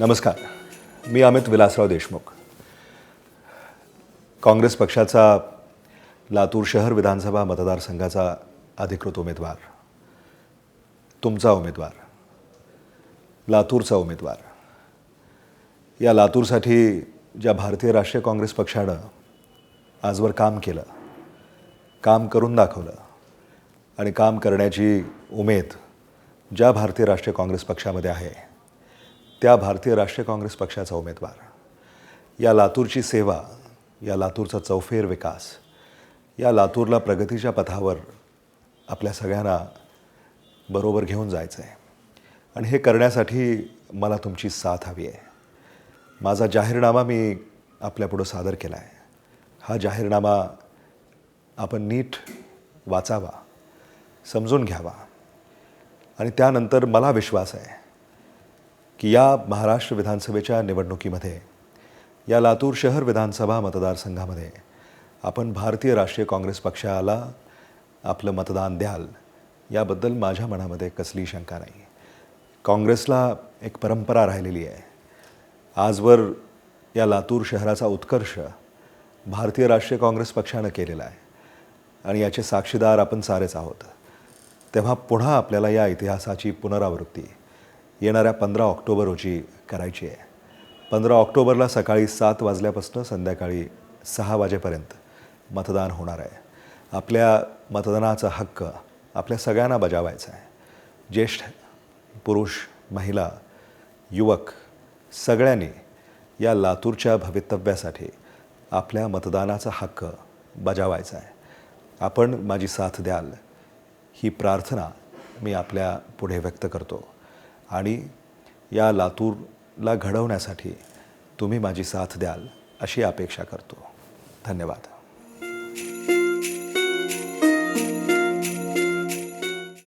नमस्कार. मी अमित विलासराव देशमुख. काँग्रेस पक्षाचा लातूर शहर विधानसभा मतदारसंघाचा अधिकृत उमेदवार. तुमचा उमेदवार. लातूरचा उमेदवार. या लातूरसाठी ज्या भारतीय राष्ट्रीय काँग्रेस पक्षानं आजवर काम केलं काम करून दाखवलं आणि काम करण्याची उमेद ज्या भारतीय राष्ट्रीय काँग्रेस पक्षामध्ये आहे त्या भारतीय राष्ट्रीय काँग्रेस पक्षाचा उमेदवार. या लातूरची सेवा या लातूरचा चौफेर विकास या लातूरला प्रगतीच्या पथावर आपल्या सगळ्यांना बरोबर घेऊन जायचं आहे आणि हे करण्यासाठी मला तुमची साथ हवी आहे. माझा जाहीरनामा मी आपल्यापुढं सादर केला आहे. हा जाहीरनामा आपण नीट वाचावा समजून घ्यावा. आणि त्यानंतर मला विश्वास आहे की या महाराष्ट्र विधानसभेच्या निवडणुकीमध्ये या लातूर शहर विधानसभा मतदारसंघामध्ये आपण भारतीय राष्ट्रीय काँग्रेस पक्षाला आपलं मतदान द्याल याबद्दल माझ्या मनामध्ये कसली शंका नाही. काँग्रेसला एक परंपरा राहिलेली आहे. आजवर या लातूर शहराचा उत्कर्ष भारतीय राष्ट्रीय काँग्रेस पक्षानं केलेला आहे आणि याचे साक्षीदार आपण सारेच आहोत. तेव्हा पुन्हा आपल्याला या इतिहासाची पुनरावृत्ती येणाऱ्या पंधरा ऑक्टोबर रोजी करायची आहे. पंधरा ऑक्टोबरला सकाळी सात वाजल्यापासून संध्याकाळी सहा वाजेपर्यंत मतदान होणार आहे. आपल्या मतदानाचा हक्क आपल्या सगळ्यांना बजावायचा आहे. ज्येष्ठ पुरुष महिला युवक सगळ्यांनी या लातूरच्या भवितव्यासाठी आपल्या मतदानाचा हक्क बजावायचा आहे. आपण माझी साथ द्याल ही प्रार्थना मी आपल्या पुढे व्यक्त करतो. आणि या लातूरला घडवण्यासाठी तुम्ही माझी साथ द्याल अशी अपेक्षा करतो. धन्यवाद.